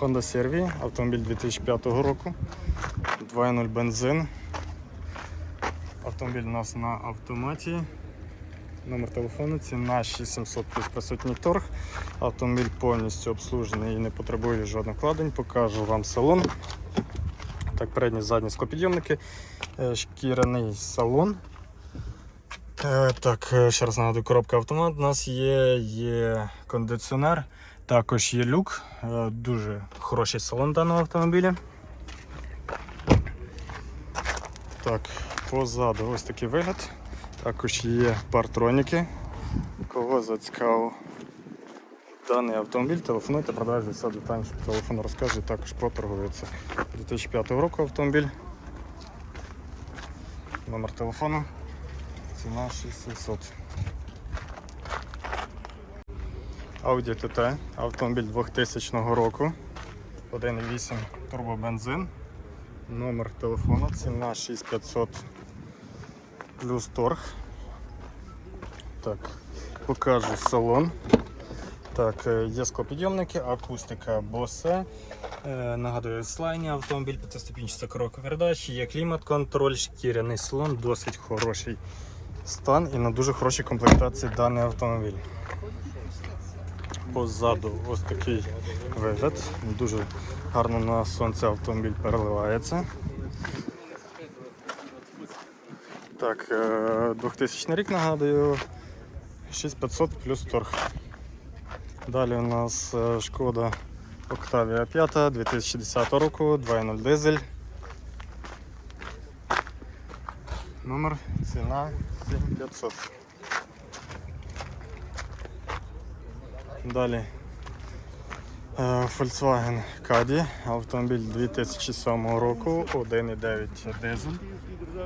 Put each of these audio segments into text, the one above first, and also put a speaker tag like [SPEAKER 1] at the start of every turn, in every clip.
[SPEAKER 1] Honda CR-V, автомобіль 2005 року, 2.0 бензин. Автомобіль у нас на автоматі. Номер телефону, ціна 6700 плюс присутній торг. Автомобіль повністю обслужений і не потребує жодних вкладень. Покажу вам салон. Так, передні задні склопідйомники, е, шкіряний салон. Е, Так, е, ще раз нагадую, коробка автомат у нас є, є кондиціонер, також є люк. Е, Дуже хороший салон даного автомобіля. Так, позаду ось такий вигляд. Також є партроніки. Кого зацікавив даний автомобіль, телефонуйте, продажі все детальніше по телефону розкаже, також поторгується. 2005 року автомобіль. Номер телефону. Ціна 6700. Audi TT, автомобіль 2000 року. 1.8 турбобензин. Номер телефону, ціна 6500 плюс торг. Так, покажу салон. Так, е, є склопідйомники, акустика Bose. Е, Нагадую, слайні автомобіль, п'ятиступінчата коробка передач, є клімат-контроль, шкіряний салон, досить хороший стан і на дуже хорошій комплектації даний автомобіль. Позаду ось такий вигляд. Дуже гарно на сонце автомобіль переливається. Так, е, 2000 рік нагадую, 6500 плюс торг. Далі у нас е, шкода Octavia 5 2010 року, 2.0 дизель. Номер, ціна 7500. Далі е, Volkswagen Caddy, автомобіль 2007 року, 1.9 дизель.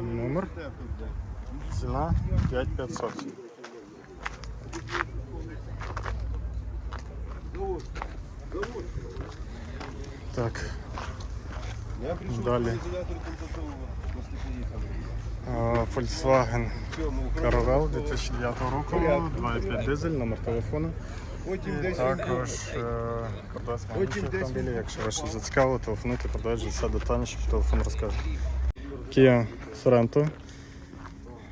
[SPEAKER 1] Номер. Ціна 5500. Так, Далі. е, Volkswagen Caravelle 2009 року, 2.5 дизель, номер телефону.
[SPEAKER 2] Десь
[SPEAKER 1] Також е, продасть інші автомобілі, якщо ви щось зацікавило, телефонуйте, продажі все детальніше, по телефону розкажу. Kia Sorento.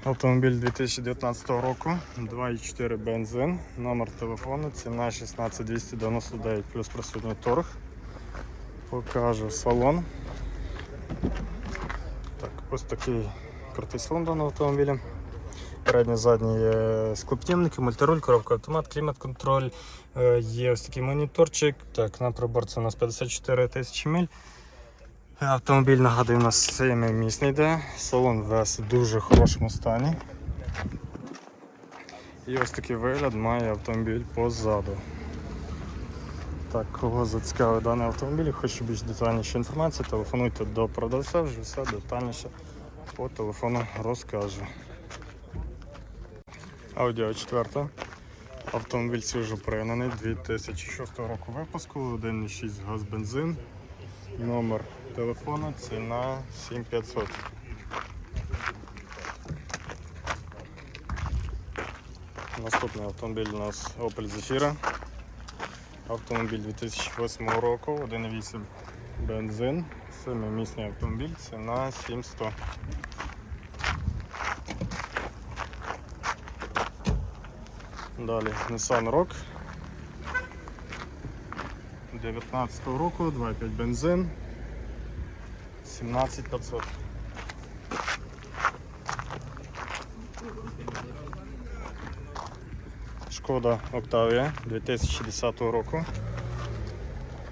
[SPEAKER 1] Автомобіль 2019 року, 2.4 бензин, номер телефону, ціна 16299 плюс присутній торг. Покажу салон. Так, ось такий крутий салон даного автомобіля. Передні задні є склопнімники, мультируль, коробка автомат, клімат-контроль, е, є ось такий моніторчик. Так, на приборці у нас 54 тисячі миль. Автомобіль нагадую, у нас 7 місний йде, салон весь в дуже хорошому стані. І ось такий вигляд має автомобіль позаду. Так, кого зацікавив даний автомобіль, хочу більш детальніше інформації, телефонуйте до продавця, вже все детальніше по телефону розкажу. Audi 4. Автомобіль свіжопригнаний 2006 року випуску, 1,6 газ бензин. Номер телефону, ціна 7500. Наступний автомобіль у нас Opel Zafira. Автомобіль 2008 року, 1,8 бензин, 7-місний автомобіль, ціна 7100. Далі Nissan Rock 19 року, 2,5 бензин, 17500. Шкода Octavia 2010 року.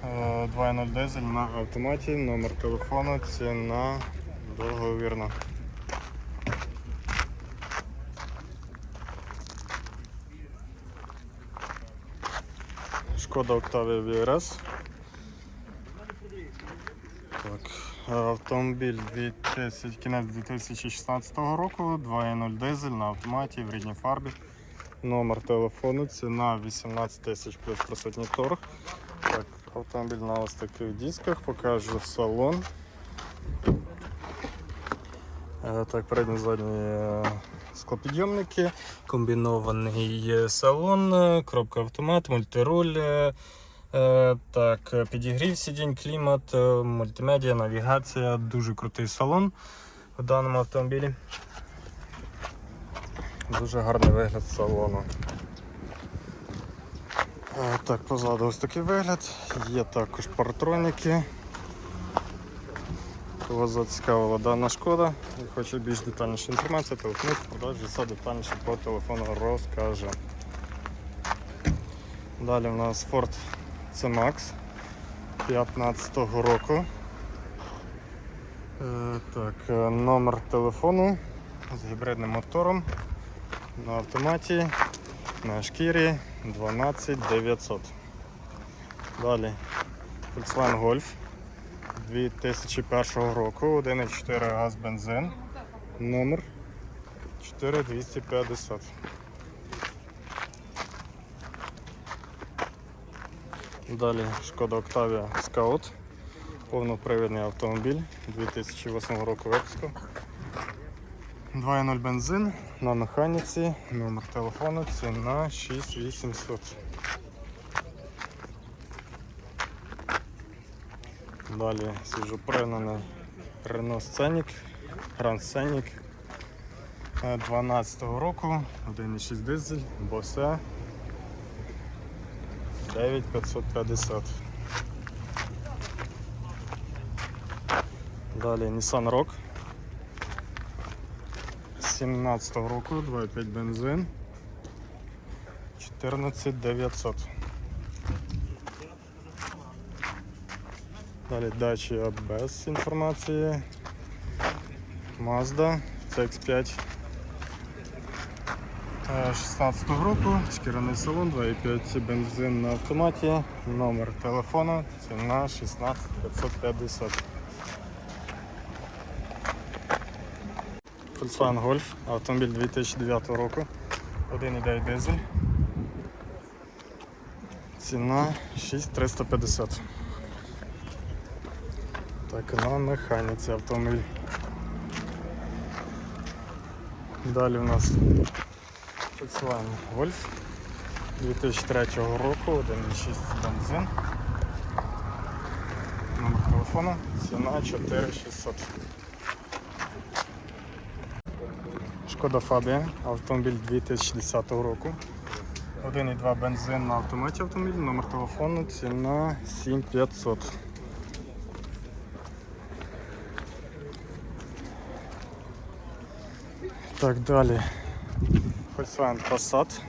[SPEAKER 1] Е, 2.0 дизель на автоматі, номер телефону, ціна договірна. Шкода Octavia VRS. Так, автомобіль 2000, кінець 2016 року, 2.0 дизель на автоматі в рідній фарбі. Номер телефону, ціна 18 тисяч плюс присутній торг. Так, автомобіль на ось таких дисках, покажу салон. Е, Так, передні задні е, склопідйомники, комбінований салон, е, коробка автомат, мультируль, так, підігрів сидінь, клімат, мультимедіа, навігація, дуже крутий салон в даному автомобілі. Дуже гарний вигляд салону. Так, позаду ось такий вигляд. Є також паратроніки. Кого зацікавила дана шкода і хоче більш детальніше інформацію, телефонуйте, продажі все детальніше по телефону розкаже. Далі в нас Ford C-Max 15-го року. Е, так, е, номер телефону з гібридним мотором на автоматі на шкірі 12900. Далі Volkswagen Golf 2001 року, 1,4 газ бензин, номер 4250. Далі Шкода Octavia Scout, повнопривідний автомобіль 2008 року випуску. 2.0 бензин на механіці, номер телефону, ціна 6800. Далі свіжопригнаний Renault Scenic, Grand Scenic 12 року, 1.6 дизель, Bose 9550. Далі Nissan Rogue 17 року, 2.5 бензин 14900. Далі дачі без інформації. Mazda CX5 е, 16 року, шкіряний салон, 2,5 бензин на автоматі, номер телефону, ціна 16550. Volkswagen Golf, автомобіль 2009 року, 1,9 дизель. Ціна 6350. Так, на механіці автомобіль. Далі у нас Volkswagen Golf 2003 року, 1,6 бензин. Номер телефону, ціна 4600. Шкода Фабія, автомобіль 2010 року. 1,2 бензин на автоматі автомобіль, номер телефону, ціна 7500. Так, далі. Volkswagen Passat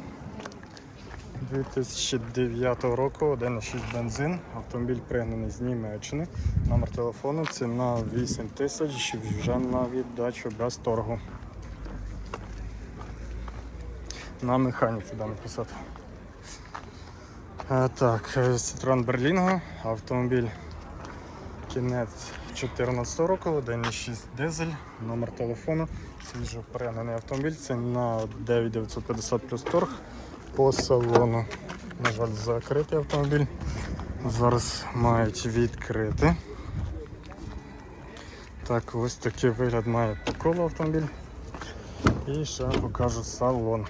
[SPEAKER 1] 2009 року, 1,6 бензин, автомобіль пригнаний з Німеччини. Номер телефону, ціна 8 тисяч, вже на віддачу без торгу. На механіці даний Passat. Е, Так, е, Citroen Berlingo, автомобіль кінець 2014 року, 1,6 дизель, номер телефону, свіжо перегнаний автомобіль, це на 9950 плюс торг по салону. На жаль, закритий автомобіль. Зараз мають відкрити. Так, ось такий вигляд має по колу автомобіль. І ще покажу салон.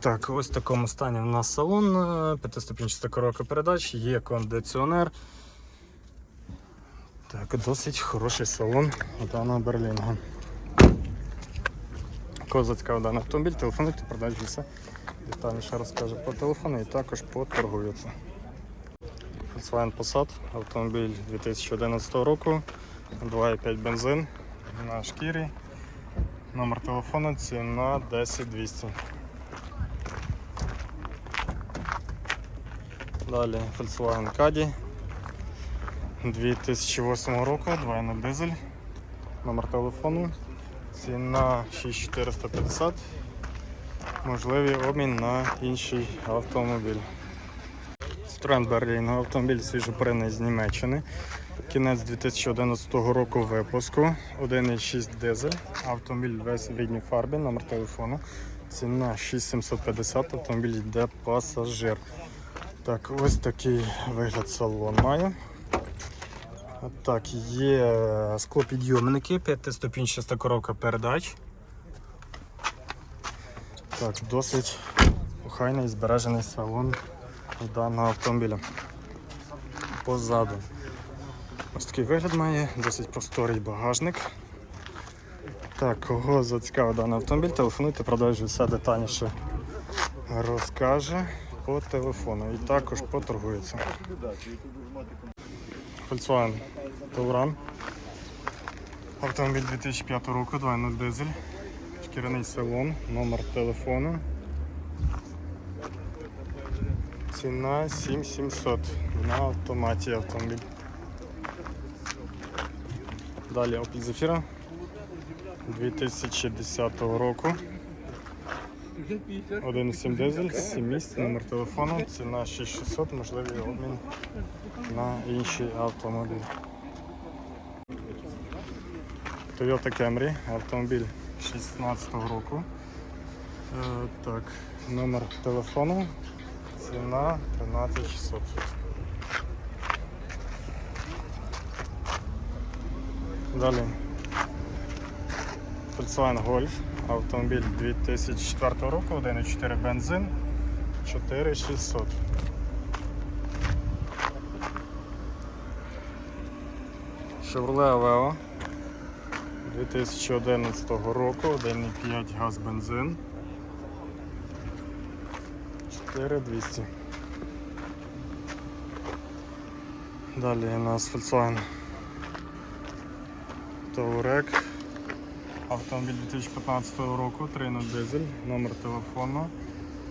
[SPEAKER 1] Так, ось в такому стані в нас салон, е, п'ятиступінчаста коробка передач, є кондиціонер. Так, досить хороший салон даного Берлінга. Кого зацікавив даний автомобіль, телефонуйте, продажі все. Детальніше розкаже по телефону і також поторгується. Volkswagen Passat, автомобіль 2011 року, 2,5 бензин на шкірі. Номер телефону ціна 10200. Далі Volkswagen Caddy 2008 року, 2.0 дизель. Номер телефону. Ціна 6450. Можливий обмін на інший автомобіль. Citroen Berlin, автомобіль свіжопринний з Німеччини. Кінець 2011 року випуску. 1,6 дизель. Автомобіль весь в рідній фарбі, номер телефону. Ціна 6750, автомобіль йде пасажир. Так, ось такий вигляд салон має. Так, є склопідйомники, п'ятиступінчаста коробка передач. Так, досить охайний і збережений салон даного автомобіля. позаду. Ось такий вигляд має, досить просторий багажник. Так, кого зацікавив даний автомобіль, телефонуйте, продовжує все детальніше розкаже по телефону і також поторгується. Volkswagen Touran. Автомобіль 2005 року, 2.0 дизель, шкіряний салон, номер телефону. Ціна 7700 на автоматі автомобіль. Далі Opel Zafira 2010 року. 1,7 дизель, 7 місць, номер телефону, ціна 6600, можливий обмін на інший автомобіль. Toyota Camry, автомобіль 16 року. Е, так, номер телефону, ціна 13600. Далі Volkswagen Golf, автомобіль 2004 року, 1,4 бензин, 4600. Chevrolet Aveo 2011 року, 1,5 газ бензин. 4200. Далі у нас Volkswagen Touareg. Автомобіль 2015 року, 3.0 дизель, номер телефону.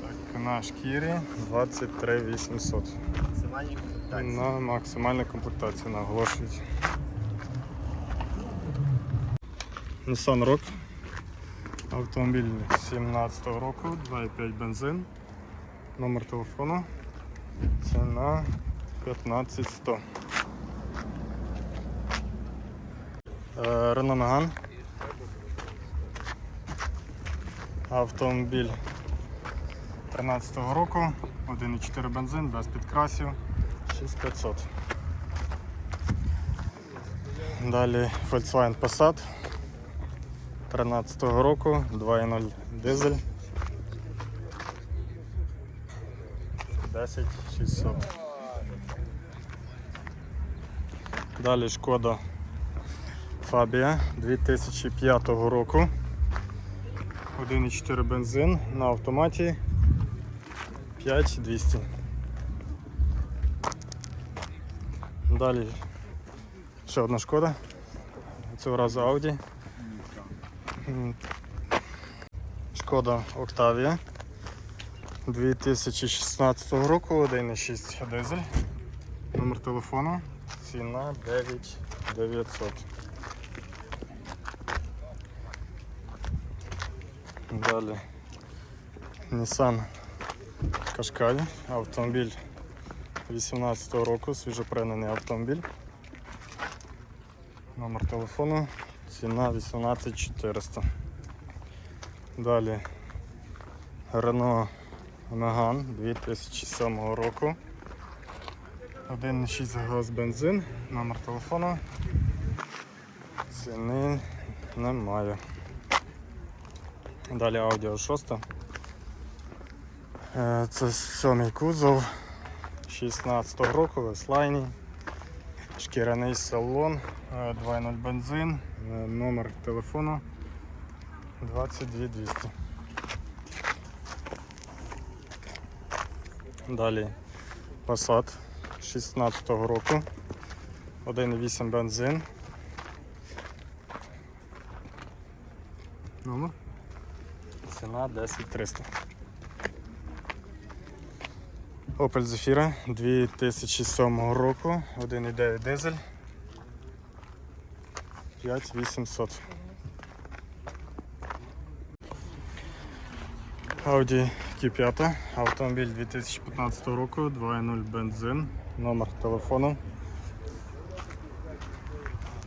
[SPEAKER 1] Так, на шкірі 23800.
[SPEAKER 2] Максимальні комплектації.
[SPEAKER 1] На максимальну комплектацію наголошують. Nissan Rogue. Автомобіль 17 року, 2,5 бензин. Номер телефону. Ціна 15100. Е, Renault Megane. Автомобіль 13 року, 1,4 бензин, без підкрасів, 6500. Далі Volkswagen Passat 13 го року, 2.0 дизель. 10600. Далі шкода Фабія 2005 року. 1,4 бензин на автоматі 5200. Далі ще одна шкода. Цього разу Audi. Шкода Octavia 2016 року, 1,6 дизель. Номер телефону. Ціна 9900. Далі Nissan Qashqai, автомобіль 18 року, свіжопринений автомобіль. Номер телефону, ціна 18400. Далі Renault Megane 2007 року. 1,6 газ бензин, номер телефону. Ціни немає. Далі Audi 6. Е, Це сьомий кузов 16 року, веслайні, шкіряний салон, е, 2.0 бензин, е, номер телефону 22200. Далі Passat 16 року, 1.8 бензин. Номер? Ціна 10300. Opel Zafira 2007 року, 1,9 дизель. 5800. Audi Q5, автомобіль 2015 року, 2.0 бензин, номер телефону.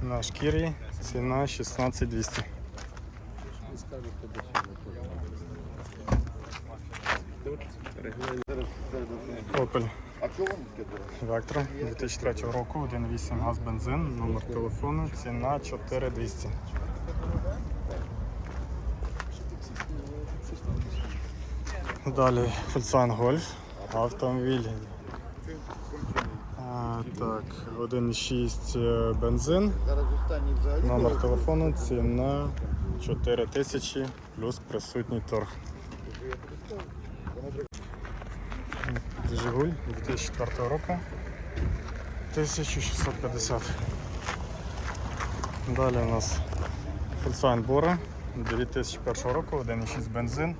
[SPEAKER 1] На шкірі ціна 16200. Opel
[SPEAKER 2] А вам таке?
[SPEAKER 1] Vectra 2003 року, 1.8 газ бензин, номер телефону, ціна 4200. Далі Volkswagen Golf, автомобіль так, 1,6 е, бензин. Номер телефону ціна 4 тисячі плюс присутній торг. Жигуль 2004 року 1650. Далі у нас Volkswagen Bora 2001 року, 1,6 бензин,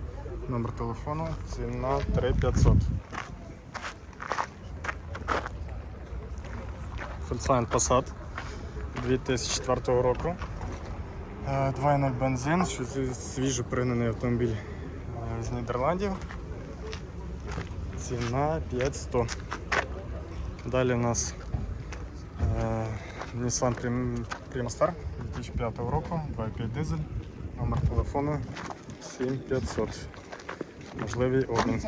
[SPEAKER 1] номер телефону, ціна 3500. Volkswagen Passat 2004 року. Е, 2.0 бензин, свіжо пригнаний автомобіль е, з Нідерландів. Ціна 5100. Далі у нас е, Nissan Prim- Primastar 2005 року, 2.5 дизель, номер телефону 7500. Можливий обмін.